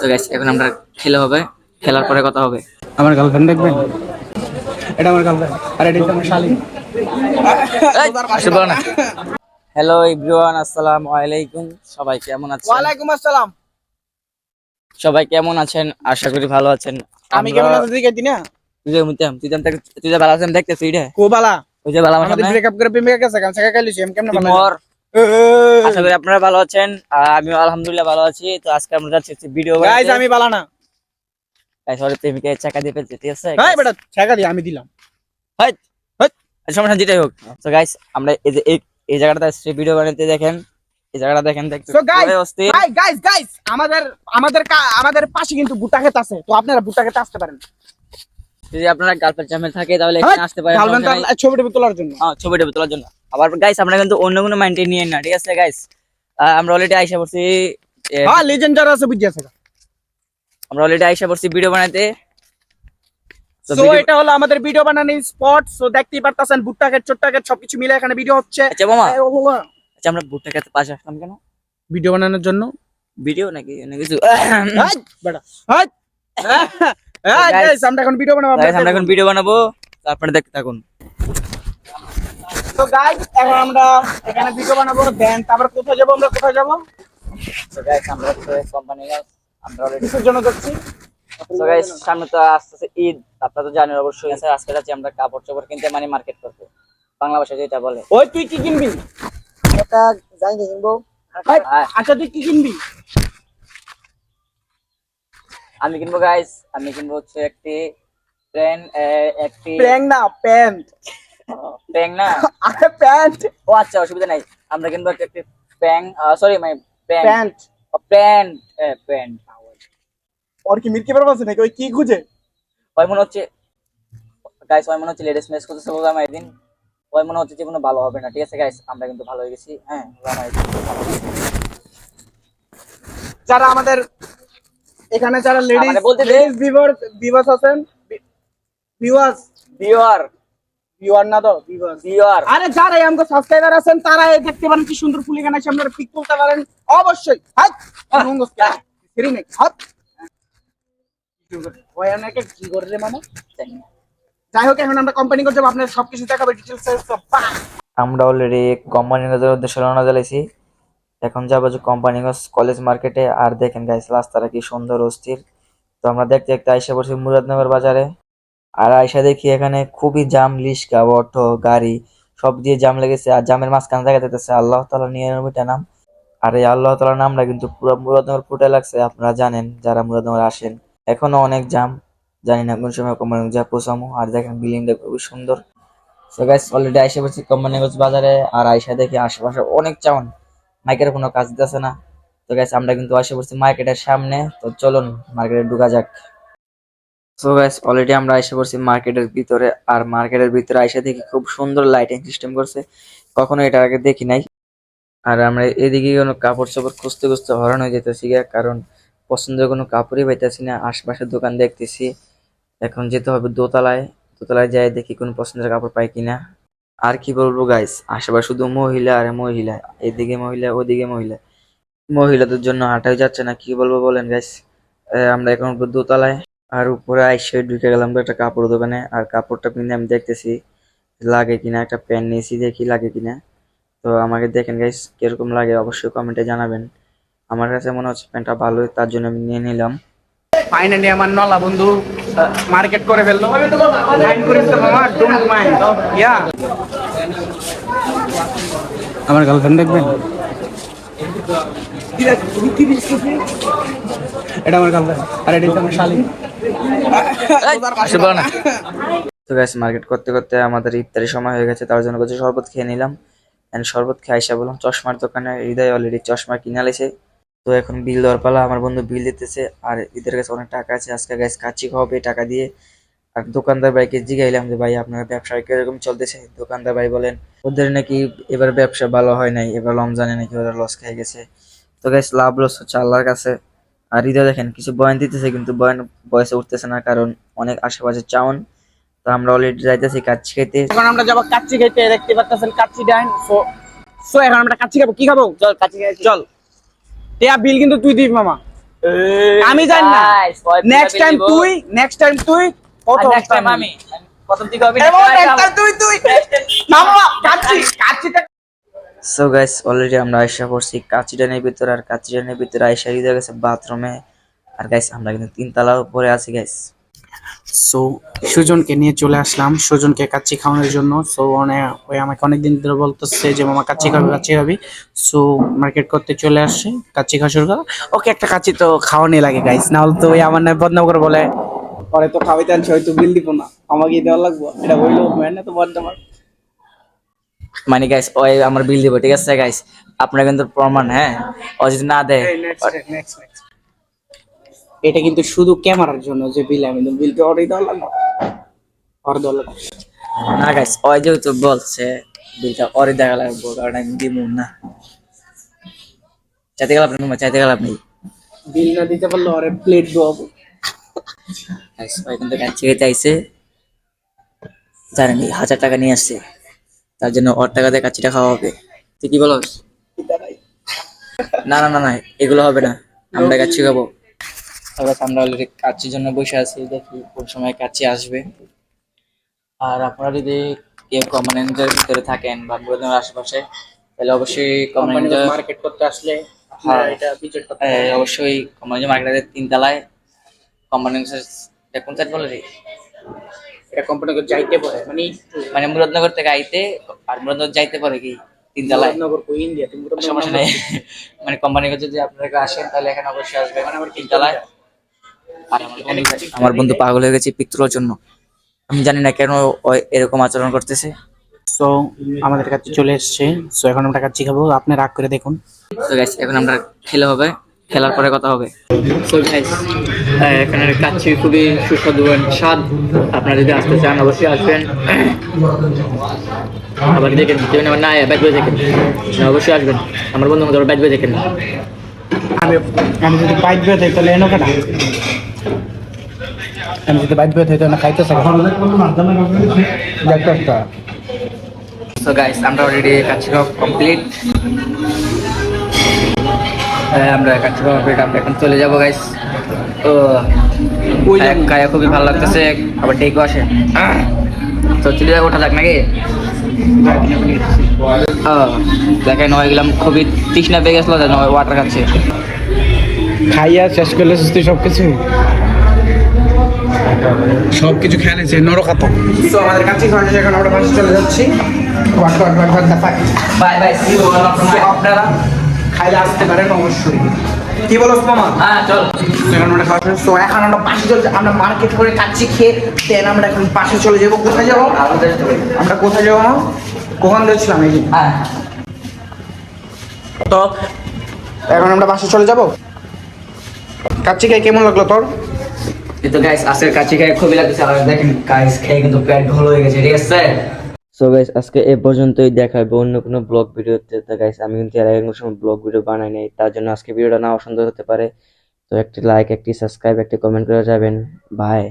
তো গাইস এখন আমরা খেলে হবে। খেলার পরে কথা হবে। আমার গার্লফ্রেন্ড দেখবেন? এটা আমার গার্লফ্রেন্ড আর এটা আমার শালি। হ্যালো এভরিওয়ান আসসালামু আলাইকুম। সবাই কেমন আছেন? ওয়ালাইকুম আসসালাম। সবাই কেমন আছেন? আশা করি ভালো আছেন। আমি কেমন আছি দিকে দিনা তুই যে মুতাম তুই জানতে তুই যে ভালো আছেন দেখতেছিস রে। কোবালা ওই যে ভালো আমার আমাদের ব্রেকআপ করে প্রেমিকা কাছে শেখা খাইলিছি আমি কেমন ভালো মর। আশা করি আপনারা ভালো আছেন। আমিও আলহামদুলিল্লাহ ভালো আছি। তো আজকে আমরা যাচ্ছি ভিডিও আমি বালা না। সরি প্রেমিকা চাকা দিয়ে ঠিক আছে হাই বেটা শেখা দি আমি দিলাম। আচ্ছা, সমস্যা যেটাই হোক। তো আমরা এই যে এই- আসছি ভিডিও বানাতে দেখেন। এই জায়গাটা দেখেন আমাদের আমাদের আমাদের পাশে কিন্তু বুটা খেত আছে। তো আপনারা বুটা ক্ষেতে আসতে পারেন। যদি আপনারা গার্লফ্রেন্ড চ্যানেল থাকে তাহলে এখানে আসতে পারেন। গার্লফ্রেন্ড সমস্যা নেই। ছবি টবি তোলার জন্য। হ্যাঁ ছবি টবি তোলার জন্য। আবার গাইস আমরা কিন্তু অন্য কোনো মাইন্ডে নিয়ে না ঠিক আছে গাইস আমরা অলরেডি আইসা পড়ছি হ্যাঁ লেজেন্ড যারা আছে বুঝিয়ে আছে আমরা অলরেডি আইসা পড়ছি ভিডিও বানাতে। সো এটা হলো আমাদের ভিডিও বানানোর স্পট সো দেখতেই পারতাছেন বুট্টা ক্ষেত ছোট্ট ক্ষেত সবকিছু মিলে এখানে ভিডিও হচ্ছে। আচ্ছা মামা আচ্ছা আমরা ভুট্টা খেতে পাশে আসলাম কেন? ভিডিও বানানোর জন্য? ভিডিও নাকি? অন্য কিছু। হ্যাঁ, আমরা এখন ভিডিও বানাবো আমরা এখন ভিডিও বানাবো আপনারা দেখতে থাকুন। তো গাইস এখন আমরা এখানে ভিডিও বানাবো দেন তারপর কোথায় যাব আমরা কোথায় যাব? তো আমরা কোম্পানি আমরা অলরেডি জন্য যাচ্ছি। তো গাইস সামনে তো আসতেছে ঈদ আপনারা তো জানেন অবশ্যই। আজকে যাচ্ছি আমরা কাপড় চোপড় কিনতে মানে মার্কেট করতে। বাংলা ভাষায় যেটা বলে। ওই তুই কি কিনবি? কিনবো হাই, হ্যাঁ। আচ্ছা তুই কি কিনবি? আমি কিনবো গাইস আমি কিনবো হচ্ছে একটি ট্রেন একটি প্যান্ট না প্যান্ট। প্যাং না? আরে প্যান্ট। ও আচ্ছা অসুবিধা নাই। আমরা কিনবো একটা প্যাং সরি মানে প্যান্ট। প্যান্ট। প্যান্ট। ওর কি মির্কি পারব আছে নাকি? ওই কি খুঁজে? ওই মনে হচ্ছে গাইস ওই মনে হচ্ছে লেডিস মেস করতেছে বললাম একদিন। ওই মনে হচ্ছে যে কোনো ভালো হবে না ঠিক আছে গাইস আমরা কিন্তু ভালো হয়ে গেছি হ্যাঁ। যারা আমাদের এখানে যারা লেডিস বলতে দে। লেডিস ভিউয়ার ভিউয়ার্স আছেন ভিউয়ার্স ভিউয়ার ভিউয়ার না তো? ভিউয়ার আরে যারা সাবস্ক্রাইবার আছেন তারা এই দেখতে পারেন কি সুন্দর ফুল এখানে আছে আপনারা পিক তুলতে পারেন। অবশ্যই। হাত। রঙ্গস ফিরি নেই। হাত। ওই অনেকে কি করে রে যাই হোক এখন আমরা কোম্পানি করতে যাব আপনার সবকিছু দেখাবো ডিটেলস সব। বাহ। আমরা অলরেডি কোম্পানিগঞ্জের উদ্দেশ্যে রওনা দিয়েছি। এখন যাব যে কোম্পানিগঞ্জ কলেজ মার্কেটে আর দেখেন গাইস রাস্তাটা কি সুন্দর অস্থির। তো আমরা দেখতে দেখতে আইসা পড়ছি মুরাদনগর বাজারে। আর আইসা দেখি এখানে খুবই জাম লিস্কা অটো গাড়ি, সব দিয়ে জাম লেগেছে, আর জামের মাঝখানে দেখা যেতেছে আল্লাহ তালা নিরানব্বইটা নাম। আর এই আল্লাহ তালার নামটা কিন্তু পুরো মুরাদনগর ফুটে লাগছে, আপনারা জানেন, যারা মুরাদনগর আসেন, এখনও অনেক জাম, জানি না কোন সময় কোম্পানিগঞ্জ যা পৌঁছামো। আর দেখেন বিল্ডিংটা খুবই সুন্দর। সো গাইস অলরেডি আইসা পড়ছি কোম্পানিগঞ্জ বাজারে, আর আইসা দেখি আশেপাশে অনেক চাউন মাইকের কোনো কাজ দিতেছে না। তো গাইস আমরা কিন্তু আইসা পড়ছি মার্কেটের সামনে, তো চলুন, মার্কেটে ঢুকা যাক। সো গাইস অলরেডি আমরা আইসা পড়ছি মার্কেটের ভিতরে, আর মার্কেটের ভিতরে আইসা দেখি খুব সুন্দর লাইটিং সিস্টেম করছে। কখনো এটা আগে দেখি নাই। আর আমরা এদিকে কোনো কাপড় চাপড় খুঁজতে খুঁজতে হরণ হয়ে যেতেছি গিয়া কারণ পছন্দের কোনো কাপড়ই পাইতেছি না। আশেপাশের দোকান দেখতেছি। এখন যেতে হবে দোতলায়। দোতলায় যাই দেখি কোন পছন্দের কাপড় পাই কিনা। আর কি বলব গাইস আশেপাশে শুধু মহিলা আর মহিলা। এদিকে মহিলা, ওদিকে মহিলা। মহিলাদের জন্য হাঁটাই যাচ্ছে না, কি বলব বলেন গাইস আমরা এখন দোতলায়। আর উপরে আইসে ঢুকে গেলাম একটা কাপড় দোকানে। আর কাপড়টা কিনে আমি দেখতেছি লাগে কিনা? একটা প্যান্ট নিয়েছি দেখি লাগে কিনা? তো আমাকে দেখেন গাইস কীরকম লাগে? অবশ্যই কমেন্টে জানাবেন। আমার কাছে মনে হচ্ছে প্যান্টটা ভালো তার জন্য আমি নিয়ে নিলাম। ফাইনালি আমার নলা বন্ধু মার্কেট করে ফেলল। ইয়া আমার গার্লফ্রেন্ড দেখবেন? এটা আমার গার্লফ্রেন্ড আর এটা আমার শালি তো মার্কেট করতে করতে আমাদের ইফতারি সময় হয়ে গেছে, তার জন্য কিছু শরবত খেয়ে নিলাম। এন্ড শরবত খেয়ে আইসা বললাম, চশমার দোকানে হৃদয় অলরেডি চশমা কিনে লেছে তো এখন বিল দেওয়ার পালা, আমার বন্ধু বিল দিতেছে, আর ঈদের কাছে অনেক টাকা আছে। আজকে গাইস কাচ্চি খাওয়াবে টাকা দিয়ে। আর দোকানদার ভাইকে জিগাইলাম যে, ভাই, আপনার ব্যবসা কীরকম চলতেছে? দোকানদার ভাই বলেন, ওদের নাকি এবার ব্যবসা ভালো হয় নাই, এবার রমজানে নাকি ওরা লস খেয়ে গেছে। তো গাইস লাভ লস হচ্ছে আল্লাহর কাছে। আর হৃদয় দেখেন কিছু বয়ান দিতেছে কিন্তু বয়ান বয়সে উঠতেছে না কারণ অনেক আশেপাশে চাউন। তো আমরা অলরেডি যাইতেছি কাচ্চি খেতে এখন আমরা যাব কাচ্চি খেতে দেখতে পাচ্ছেন কাচ্চি ডাইন সো সো এখন আমরা কাচ্চি খাব কি খাব? চল কাচ্চি খেতে চল। টিয়া বিল কিন্তু তুই দিবি মামা। আমি জানি না। নেক্সট টাইম তুই নেক্সট টাইম তুই প্রথম time আমি। প্রথম দিকে হবে তুই তুই। নামো কাচ্চি কাচ্চিটা সো গাইস অলরেডি আমরা আয়সা পড়ছি কাচিডানের ভিতরে আর কাচিডানের ভিতরে আয়সা হয়ে গেছে বাথরুমে। আর গাইস আমরা কিন্তু তিনতলা উপরে আছি গাইস সো সুজনকে নিয়ে চলে আসলাম। সুজনকে কাচ্চি খাওয়ানোর জন্য। সো ওই আমাকে অনেকদিন ধরে বলতেছে যে, মামা, কাচ্চি খাবি কাচ্চি খাবি? সো মার্কেট করতে চলে আসছে। কাচ্চি খাওয়া শুরু ওকে, একটা কাচ্চি তো খাওয়ানি লাগে গাইস না হলে তো ওই আমার নামে বদনাম করে বলে, পরে তো খাওয়াইতে আনছে হয়তো বিল দিব না। আমাকে দেওয়া লাগবো। এটা বলল মানে তো বদনাম মানে গাইস ওই আমার বিল দিব ঠিক আছে গাইস আপনারা কিন্তু প্রমাণ হ্যাঁ? ও যদি না দেয় এটা কিন্তু শুধু ক্যামেরার জন্য যে বিল আমি বিল তো অর্ডার দেওয়া লাগবে? অর্ডার দেওয়া লাগবে। না গাইস ওই যেহেতু বলছে বিলটা ওরে দেখা লাগবো কারণ আমি দিব না। চাইতে গেলাম না চাইতে গেলাম নেই বিল না দিতে পারলে ওরে প্লেট দেওয়াবো গাইস ওই কিন্তু কাছে আইছে জানেন হাজার টাকা নিয়ে আসছে। তার জন্য ওর টাকা দিয়ে কাচ্চিটা খাওয়া হবে। তুই কি বলস? না না না না এগুলো হবে না। আমরা কাচ্চি খাব। তারপর আমরা অলরেডি কাচ্চির জন্য বসে আছি দেখি কোন সময় কাচ্চি আসবে। আর আপনারা যদি কেউ কমান্ডের ভিতরে থাকেন বা মুরাদের আশেপাশে তাহলে অবশ্যই কমান্ডের মার্কেট করতে আসলে হ্যাঁ। করতে হ্যাঁ, অবশ্যই কমান্ডের মার্কেটের তিনতলায় কমান্ডের কোন সাইড বলে রে? এটা কোম্পানিকে যাইতে পারে। মানে মানে মুরাদনগর থেকে আইতে আর মুরাদনগর যাইতে পারে কি? কই ইন্ডিয়া তুমি তো সমস্যা নেই। মানে কোম্পানি যদি আপনারা আসেন তাহলে এখানে অবশ্যই আসবে। মানে আমার তিনতলায় আর আমার বন্ধু- পাগল হয়ে গেছে পিক তোলার জন্য। আমি জানি না কেন এরকম আচরণ করতেছে। সো আমাদের কাছে চলে এসেছে। সো এখন আমরা কাচ্চি খাব। আপনি রাগ করে দেখুন। তো গাইস এখন আমরা খেলে হবে। খেলার পরে কথা হবে। সো গাইস এখানে কাচ্চি খুবই সুস্বাদু স্বাদ। আপনারা যদি আসতে চান অবশ্যই আসবেন। আবার দেখেন যেমন আমার না ব্যাট বয়ে দেখেন। অবশ্যই আসবেন। আমার বন্ধু মতো ব্যাট বয়ে দেখেন। আমি আমি যদি বাইক বের হই তাহলে এনো কেন আমি যদি বাইক বের হই তাহলে খাইতে চাই। দেখতে একটা সো গাইস আমরা অলরেডি খাওয়া কমপ্লিট আমরা কাচ্চি খাওয়া কমপ্লিট আমরা এখন চলে যাব গাইস তো খায়া খুবই ভালো লাগতেছে আবার ডেকো আসে। তো চলে যাব ওঠা যাক নাকি? ও, দেখেন ওই গেলাম খুবই তৃষ্ণা পেয়ে গেছিল ওয়াটার খাচ্ছে। খাইয়া শেষ করলে সুস্থ সব কিছু সব কিছু খেয়ে নিয়েছে নরকাত তো আমাদের কাছে এখন আমরা বাসে চলে যাচ্ছি। বাই বাই সি আপনারা। খাইলে আসতে পারেন অবশ্যই। কি বলো মামা হ্যাঁ চল। এখন আমরা খাওয়া শেষ। তো এখন আমরা পাশে চলে আমরা মার্কেট করে কাচ্চি খেয়ে দেন আমরা এখন পাশে চলে যাব। কোথায় যাব? আমরা কোথায় যাব মা? কখন যাচ্ছিলাম এই হ্যাঁ। তো এখন আমরা বাসে চলে যাব? কাচ্চি খেয়ে কেমন লাগল তোর? এই তো গাইস আজকের কাছে খেয়ে খুবই লাগছে আর দেখেন গাইস খেয়ে কিন্তু পেট ভালো হয়ে গেছে ঠিক আছে? সো গাইস আজকে এ পর্যন্তই দেখা হবে অন্য কোনো ব্লগ ভিডিওতে। তো গাইস আমি কিন্তু এর আগে কোনো সময় ব্লগ ভিডিও বানাই নাই, তার জন্য আজকে ভিডিওটা না সুন্দর হতে পারে। তো, একটি লাইক একটি সাবস্ক্রাইব একটি কমেন্ট করে যাবেন। বাই